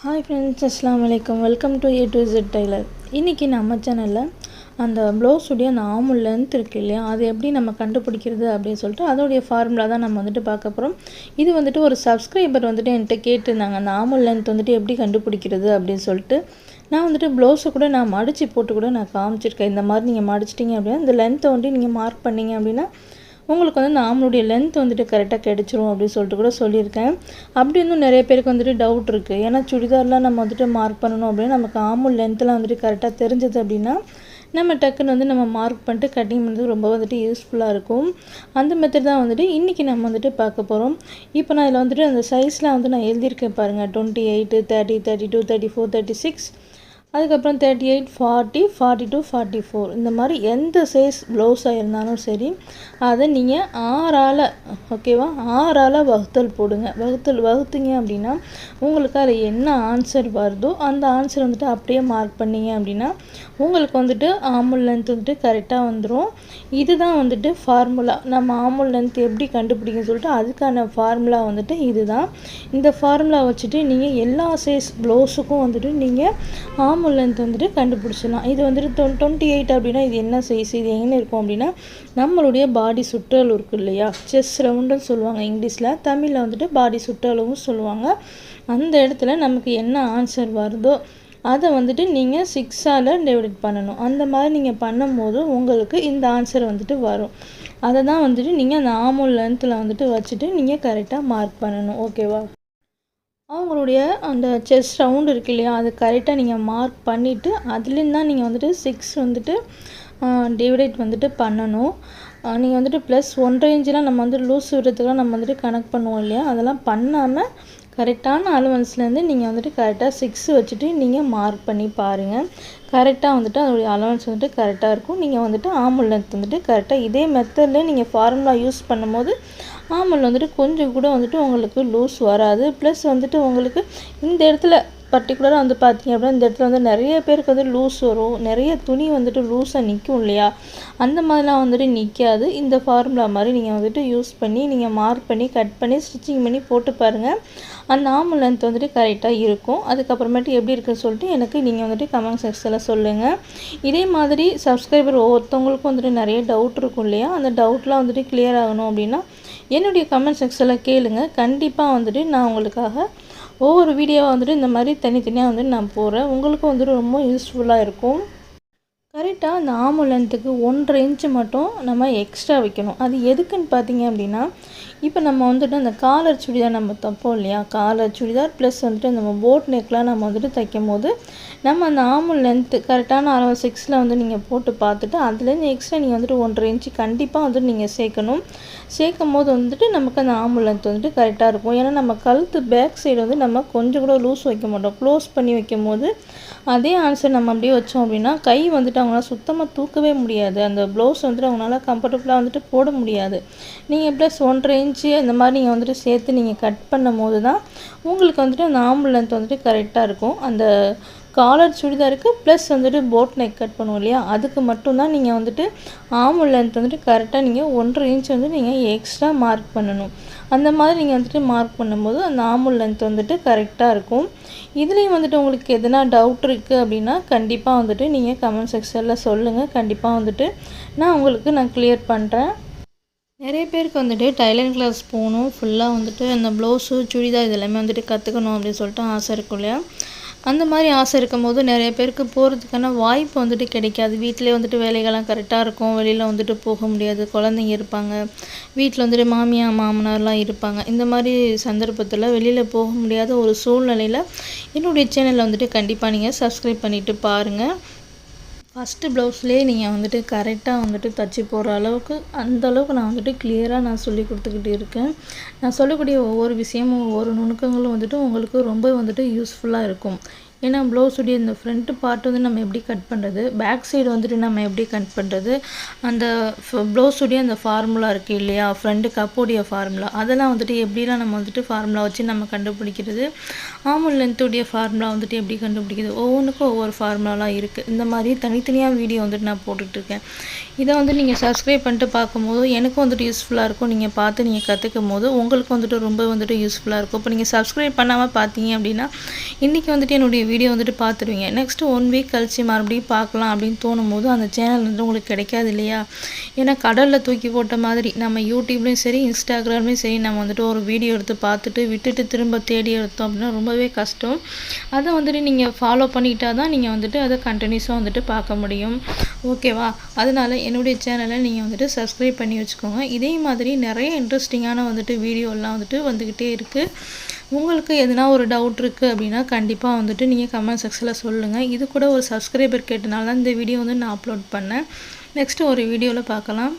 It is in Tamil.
ஹாய் ஃப்ரெண்ட்ஸ் அஸ்லாம் வலைக்கம் welcome to A to Z tailor இன்றைக்கி நம்ம சேனலில் அந்த ப்ளவுஸுடைய அந்த ஆமுல் லென்த் இருக்குது இல்லையா? அது எப்படி நம்ம கண்டுபிடிக்கிறது அப்படின்னு சொல்லிட்டு அதோடைய ஃபார்முலா தான் நம்ம வந்துட்டு பார்க்க போகிறோம் இது வந்துட்டு ஒரு சப்ஸ்கிரைபர் வந்துட்டு என்கிட்ட கேட்டிருந்தாங்க. அந்த ஆமுல் லென்த் வந்துட்டு எப்படி கண்டுபிடிக்கிறது அப்படின்னு சொல்லிட்டு. நான் வந்துட்டு ப்ளவுஸை கூட நான் மடித்து போட்டு கூட நான் காமிச்சிருக்கேன். இந்த மாதிரி நீங்கள் மடிச்சிட்டிங்க அப்படின்னா இந்த லென்த்தை வந்துட்டு நீங்கள் மார்க் பண்ணீங்க அப்படின்னா உங்களுக்கு வந்து இந்த லென்த் வந்துட்டு கரெக்டாக கிடச்சிரும் அப்படின்னு சொல்லிட்டு கூட சொல்லியிருக்கேன். அப்படி இன்னும் நிறைய பேருக்கு வந்துட்டு டவுட் இருக்குது ஏன்னா சுடிதார்லாம் நம்ம வந்துட்டு மார்க் பண்ணணும் அப்படின்னா நமக்கு ஆமுல் லென்த்லாம் வந்துட்டு கரெக்டாக தெரிஞ்சது அப்படின்னா நம்ம டக்குன்னு வந்து நம்ம மார்க் பண்ணிட்டு கட்டிங் பண்ணுறது ரொம்ப வந்துட்டு யூஸ்ஃபுல்லாக இருக்கும். அந்த மெத்தட் தான் வந்துட்டு இன்றைக்கி நம்ம வந்துட்டு பார்க்க போகிறோம் இப்போ நான் இதில் வந்துட்டு அந்த சைஸ்லாம் வந்து நான் எழுதியிருக்கேன் பாருங்கள் twenty eight thirty thirty two thirty four thirty six அதுக்கப்புறம் thirty eight forty forty two forty four இந்த மாதிரி எந்த சைஸ் ப்ளவுஸாக இருந்தாலும் சரி அதை நீங்கள் ஆறால் ஓகேவா ஆறால் வகுத்தல் போடுங்க. வகுத்தல் வகுத்தீங்க அப்படின்னா உங்களுக்கு அதில் என்ன ஆன்சர் வருதோ அந்த ஆன்சர் வந்துட்டு அப்படியே மார்க் பண்ணீங்க அப்படின்னா உங்களுக்கு வந்துட்டு ஆமுல் லென்த் வந்துட்டு கரெக்டாக வந்துடும் இதுதான் வந்துட்டு ஃபார்முலா நம்ம ஆமுல் லென்த் எப்படி கண்டுபிடிக்கன்னு சொல்லிட்டு அதுக்கான ஃபார்முலா வந்துட்டு இதுதான். இந்த ஃபார்முலா வச்சுட்டு நீங்கள் எல்லா சைஸ் ப்ளவுஸுக்கும் வந்துட்டு நீங்கள் ஆமுல் லென்த் வந்துட்டு கண்டுபிடிச்சிடலாம். இது வந்துட்டு டொ டுவெண்ட்டி எயிட் அப்படின்னா இது என்ன சைஸ் இது எங்கே இருக்கும் அப்படின்னா நம்மளுடைய பாடி சுற்றளவு இருக்குது இல்லையா? செஸ் ரவுண்டுன்னு சொல்லுவாங்க இங்கிலீஷில். தமிழில் வந்துட்டு பாடி சுற்றளவும் சொல்லுவாங்க. அந்த இடத்துல நமக்கு என்ன ஆன்சர் வருதோ அதை வந்துட்டு நீங்கள் சிக்ஸால் டிவைட் பண்ணணும். அந்த மாதிரி நீங்கள் பண்ணும்போது உங்களுக்கு இந்த ஆன்சர் வந்துட்டு வரும். அதை தான் வந்துட்டு நீங்கள் அந்த ஆமுல் லென்த்தில் வந்துட்டு வச்சுட்டு நீங்கள் கரெக்டாக மார்க் பண்ணணும். ஓகேவா அவங்களுடைய அந்த செஸ் ரவுண்ட் இருக்கு இல்லையா அது கரெக்டாக நீங்கள் மார்க் பண்ணிவிட்டு அதுலேருந்து தான் நீங்கள் வந்துட்டு சிக்ஸ் வந்துட்டு டிவைடேட் வந்துட்டு பண்ணணும். நீங்கள் வந்துட்டு ப்ளஸ் ஒன்றரை இன்ச்செலாம் நம்ம வந்து லூஸ் விடுறதுக்குலாம் நம்ம வந்துட்டு கனெக்ட் பண்ணுவோம் இல்லையா அதெல்லாம் பண்ணாமல் கரெக்டான அலவன்ஸ்லேருந்து நீங்கள் வந்துட்டு கரெக்டாக சிக்ஸ் வச்சுட்டு நீங்கள் மார்க் பண்ணி பாருங்கள் கரெக்டாக வந்துட்டு அதோடைய அலவன்ஸ் வந்துட்டு கரெக்டாக இருக்கும். நீங்கள் வந்துட்டு ஆம்புலன்ஸ் வந்துட்டு கரெக்டாக இதே மெத்தடில் நீங்கள் ஃபார்முலா யூஸ் பண்ணும்போது ஆமல் வந்துட்டு கொஞ்சம் கூட வந்துட்டு உங்களுக்கு லூஸ் வராது. ப்ளஸ் வந்துட்டு உங்களுக்கு இந்த இடத்துல பர்டிகுலராக வந்து பார்த்தீங்க அப்படின்னா இந்த இடத்துல வந்து நிறைய பேருக்கு வந்து லூஸ் வரும். நிறைய துணி வந்துட்டு லூஸாக நிற்கும் இல்லையா? அந்த மாதிரிலாம் வந்துட்டு நிற்காது. இந்த ஃபார்முலா மாதிரி நீங்கள் வந்துட்டு யூஸ் பண்ணி நீங்கள் மார்க் பண்ணி கட் பண்ணி ஸ்டிச்சிங் பண்ணி போட்டு பாருங்கள் அந்த ஆம் லென்த் வந்துட்டு கரெக்டாக இருக்கும். அதுக்கப்புறமேட்டு எப்படி இருக்குன்னு சொல்லிட்டு எனக்கு நீங்கள் வந்துட்டு கமெண்ட் செக்ஷனில் சொல்லுங்கள் இதே மாதிரி சப்ஸ்கிரைபர் ஒவ்வொருத்தவங்களுக்கும் வந்துட்டு நிறைய டவுட் இருக்கும் இல்லையா? அந்த டவுட்லாம் வந்துட்டு கிளியர் ஆகணும் அப்படின்னா என்னுடைய கமெண்ட் செக்ஷனில் கேளுங்கள் கண்டிப்பாக வந்துட்டு நான் உங்களுக்காக ஒவ்வொரு வீடியோவாக வந்துட்டு இந்த மாதிரி தனித்தனியாக வந்துட்டு நான் போடுறேன். உங்களுக்கும் வந்துட்டு ரொம்ப யூஸ்ஃபுல்லாக இருக்கும். கரெக்டாக அந்த ஆம்புலன்த்துக்கு ஒன்றரை இன்ச்சு மட்டும் நம்ம எக்ஸ்ட்ரா வைக்கணும். அது எதுக்குன்னு பார்த்தீங்க அப்படின்னா இப்போ நம்ம வந்துட்டு அந்த காலர் சுடிதார் நம்ம தைப்போம் இல்லையா? காலர் சுடிதார் ப்ளஸ் வந்துட்டு நம்ம போட் நெக்லாம் நம்ம வந்துட்டு தைக்கும் போது நம்ம அந்த ஆமுல் லென்த்து கரெக்டான அளவு சிக்ஸில் வந்து நீங்கள் போட்டு பார்த்துட்டு அதுலேருந்து எக்ஸ்ட்ரா நீங்கள் வந்துட்டு ஒன்றரை இன்ச்சு கண்டிப்பாக வந்துட்டு நீங்கள் சேர்க்கணும். சேர்க்கும் போது வந்துட்டு நமக்கு அந்த ஆமுல் லென்த் வந்துட்டு கரெக்டாக இருக்கும். ஏன்னா நம்ம கழுத்து பேக் சைடு வந்து நம்ம கொஞ்சம் கூட லூஸ் வைக்க மாட்டோம். க்ளோஸ் பண்ணி வைக்கும் போது அதே ஆன்சர் நம்ம அப்படியே வச்சோம் அப்படின்னா கை வந்துட்டு அவங்களால சுத்தமாக தூக்கவே முடியாது. அந்த ப்ளவுஸ் வந்துட்டு அவங்களால கம்ஃபர்டபுளாக வந்துட்டு போட முடியாது. நீங்கள் ப்ளஸ் ஒன்றரை இன்ச்சு இந்த மாதிரி நீங்கள் வந்துட்டு சேர்த்து நீங்கள் கட் பண்ணும் போது தான் உங்களுக்கு வந்துட்டு அந்த ஆம்பு லென்த் வந்துட்டு கரெக்டாக இருக்கும். அந்த காலர் சுடிதாருக்கு ப்ளஸ் வந்துட்டு போட் நெக் கட் பண்ணுவோம் இல்லையா? அதுக்கு மட்டும்தான் நீங்கள் வந்துட்டு ஆமுல் லென்த் வந்துட்டு கரெக்டாக நீங்கள் ஒன்றரை இன்ச் வந்து நீங்கள் எக்ஸ்ட்ரா மார்க் பண்ணணும். அந்த மாதிரி நீங்கள் வந்துட்டு மார்க் பண்ணும்போது அந்த ஆமுல் லென்த் வந்துட்டு கரெக்டாக இருக்கும். இதுலேயும் வந்துட்டு உங்களுக்கு எதனா டவுட் இருக்குது அப்படின்னா கண்டிப்பாக வந்துட்டு நீங்கள் கமெண்ட் செக்ஷனில் சொல்லுங்கள் கண்டிப்பாக வந்துட்டு நான் உங்களுக்கு நான் கிளியர் பண்ணுறேன் நிறைய பேருக்கு வந்துட்டு டைலரிங் கிளாஸ் போகணும். ஃபுல்லாக வந்துட்டு அந்த ப்ளவுஸு சுடிதார் இதெல்லாமே வந்துட்டு கற்றுக்கணும் அப்படின்னு சொல்லிட்டு ஆசை இருக்கும் இல்லையா? அந்த மாதிரி ஆசை இருக்கும் போது நிறைய பேருக்கு போகிறதுக்கான வாய்ப்பு வந்துட்டு கிடைக்காது. வீட்டிலே வந்துட்டு வேலைகள்லாம் கரெக்டாக இருக்கும். வெளியில் வந்துட்டு போக முடியாது. குழந்தைங்க இருப்பாங்க. வீட்டில் வந்துட்டு மாமியார் மாமனார்லாம் இருப்பாங்க. இந்த மாதிரி சந்தர்ப்பத்தில் வெளியில் போக முடியாத ஒரு சூழ்நிலையில் என்னுடைய சேனலில் வந்துட்டு கண்டிப்பாக நீங்கள் சப்ஸ்கிரைப் பண்ணிவிட்டு பாருங்கள் ஃபஸ்ட்டு ப்ளவுஸ்லேயே நீங்கள் வந்துட்டு கரெக்டாக வந்துட்டு தச்சு போடுற அளவுக்கு அந்த அளவுக்கு நான் வந்துட்டு கிளியராக நான் சொல்லி கொடுத்துக்கிட்டு இருக்கேன். நான் சொல்லக்கூடிய ஒவ்வொரு விஷயமும் ஒவ்வொரு நுணுக்கங்களும் வந்துட்டு உங்களுக்கு ரொம்ப வந்துட்டு யூஸ்ஃபுல்லாக இருக்கும். ஏன்னா ப்ளவுஸுடைய இந்த ஃப்ரண்ட்டு பார்ட் வந்து நம்ம எப்படி கட் பண்ணுறது பேக் சைடு வந்துட்டு நம்ம எப்படி கட் பண்ணுறது அந்த ப்ளவுஸுடைய அந்த ஃபார்முலா இருக்குது இல்லையா? ஃப்ரண்ட்டு கப்போடைய ஃபார்முலா அதெல்லாம் வந்துட்டு எப்படிலாம் நம்ம வந்துட்டு ஃபார்முலா வச்சு நம்ம கண்டுபிடிக்கிறது? ஆமல் லென்த்துடைய ஃபார்முலா வந்துட்டு எப்படி கண்டுபிடிக்கிறது? ஒவ்வொன்றுக்கும் ஒவ்வொரு ஃபார்முலாலாம் இருக்குது இந்த மாதிரி தனித்தனியாக வீடியோ வந்துட்டு நான் போட்டுட்ருக்கேன் இதை வந்து நீங்கள் சப்ஸ்கிரைப் பண்ணிட்டு பார்க்கும்போது எனக்கும் வந்துட்டு யூஸ்ஃபுல்லாக இருக்கும். நீங்கள் பார்த்து நீங்கள் கற்றுக்கும் போது உங்களுக்கு வந்துட்டு ரொம்ப வந்துட்டு யூஸ்ஃபுல்லாக இருக்கும். இப்போ நீங்கள் சப்ஸ்கிரைப் பண்ணாமல் பார்த்தீங்க அப்படின்னா இன்றைக்கி வந்துட்டு என்னுடைய வீடியோ வந்துட்டு பார்த்துருவீங்க. நெக்ஸ்ட்டு ஒன் வீக் கழிச்சு மறுபடியும் பார்க்கலாம் அப்படின்னு தோணும் போது அந்த சேனல் வந்து உங்களுக்கு கிடைக்காது இல்லையா? ஏன்னா கடலில் தூக்கி போட்ட மாதிரி நம்ம யூடியூப்லேயும் சரி இன்ஸ்டாகிராம்லேயும் சரி நம்ம வந்துட்டு ஒரு வீடியோ எடுத்து பார்த்துட்டு விட்டுட்டு திரும்ப தேடி எடுத்தோம் அப்படின்னா ரொம்பவே கஷ்டம். அதை வந்துட்டு நீங்கள் ஃபாலோ பண்ணிக்கிட்டா தான் நீங்கள் வந்துட்டு அதை கண்டினியூஸாக வந்துட்டு பார்க்க முடியும். ஓகேவா அதனால் என்னுடைய சேனலை நீங்கள் வந்துட்டு சப்ஸ்கிரைப் பண்ணி வச்சுக்கோங்க. இதே மாதிரி நிறைய இன்ட்ரெஸ்டிங்கான வந்துட்டு வீடியோலாம் வந்துட்டு வந்துக்கிட்டே இருக்குது உங்களுக்கு எதுனா ஒரு டவுட் இருக்குது அப்படின்னா கண்டிப்பாக வந்துட்டு நீங்கள் கமெண்ட் செக்ஷனில் சொல்லுங்கள் இது கூட ஒரு சப்ஸ்கிரைபர் கேட்டனால தான் இந்த வீடியோ வந்து நான் அப்லோட் பண்ணேன். நெக்ஸ்ட்டு ஒரு வீடியோவில் பார்க்கலாம்.